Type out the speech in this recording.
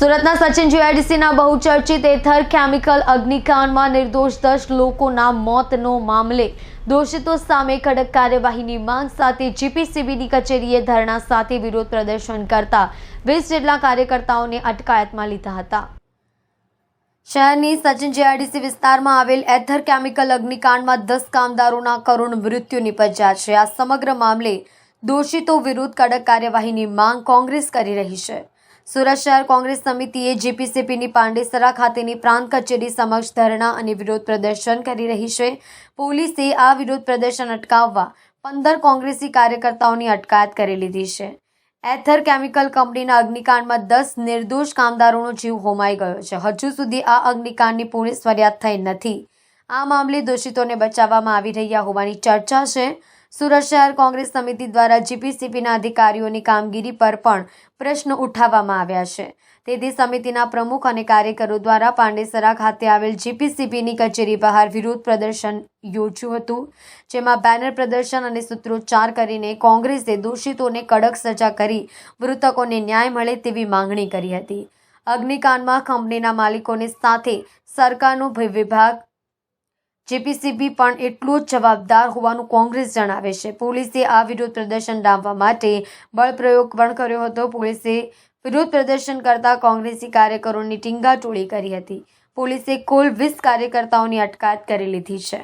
સુરતના સચિન જીઆઈડીસીના બહુચર્ચિત એથર કેમિકલ અગ્નિકાંડમાં નિર્દોષ દસ લોકોના મોતનો મામલે દોષિતો સામે કડક કાર્યવાહીની માંગ સાથે જીપીસીબીની કચેરીએ ધરણા સાથે વિરોધ પ્રદર્શન કરતા વીસ જેટલા કાર્યકર્તાઓને અટકાયતમાં લીધા હતા. શહેરની સચિન જીઆરડીસી વિસ્તારમાં આવેલ એથર કેમિકલ અગ્નિકાંડમાં દસ કામદારોના કરુણ મૃત્યુ નિપજ્યા છે. આ સમગ્ર મામલે દોષિતો વિરુદ્ધ કડક કાર્યવાહીની માંગ કોંગ્રેસ કરી રહી છે. સુરત શહેર કોંગ્રેસ સમિતિએ જીપીસીપીની પાંડેસરા ખાતેની પ્રાંત કચેરી સમક્ષ ધરણા અને વિરોધ પ્રદર્શન કરી રહી છે. પોલીસે આ વિરોધ પ્રદર્શન અટકાવવા પંદર કોંગ્રેસી કાર્યકર્તાઓની અટકાયત કરી લીધી છે. એથર કેમિકલ કંપનીના અગ્નિકાંડમાં દસ નિર્દોષ કામદારોનો જીવ હોમાઈ ગયો છે. હજુ સુધી આ અગ્નિકાંડની પોલીસ ફરિયાદ થઈ નથી. આ મામલે દોષિતોને બચાવવામાં આવી રહ્યા હોવાની ચર્ચા છે. સુરત શહેર કોંગ્રેસ સમિતિ દ્વારા જીપીસીપીના અધિકારીઓની કામગીરી પર પણ પ્રશ્ન ઉઠાવવામાં આવ્યા છે. તેથી સમિતિના પ્રમુખ અને કાર્યકરો દ્વારા પાંડેસરા ખાતે આવેલ જીપીસીપીની કચેરી બહાર વિરોધ પ્રદર્શન યોજ્યું હતું, જેમાં બેનર પ્રદર્શન અને સૂત્રોચ્ચાર કરીને કોંગ્રેસે દોષિતોને કડક સજા કરી મૃતકોને ન્યાય મળે તેવી માંગણી કરી હતી. અગ્નિકાંડમાં કંપનીના માલિકોની સાથે સરકારનો વિભાગ જેપીસીબી પણ એટલું જ જવાબદાર હોવાનું કોંગ્રેસ જણાવે છે. પોલીસે આ વિરોધ પ્રદર્શન ડામવા માટે બળપ્રયોગ પણ કર્યો હતો. પોલીસે વિરોધ પ્રદર્શન કરતા કોંગ્રેસી કાર્યકરોની ટીંગાટોળી કરી હતી. પોલીસે કુલ વીસ કાર્યકર્તાઓની અટકાયત કરી લીધી છે.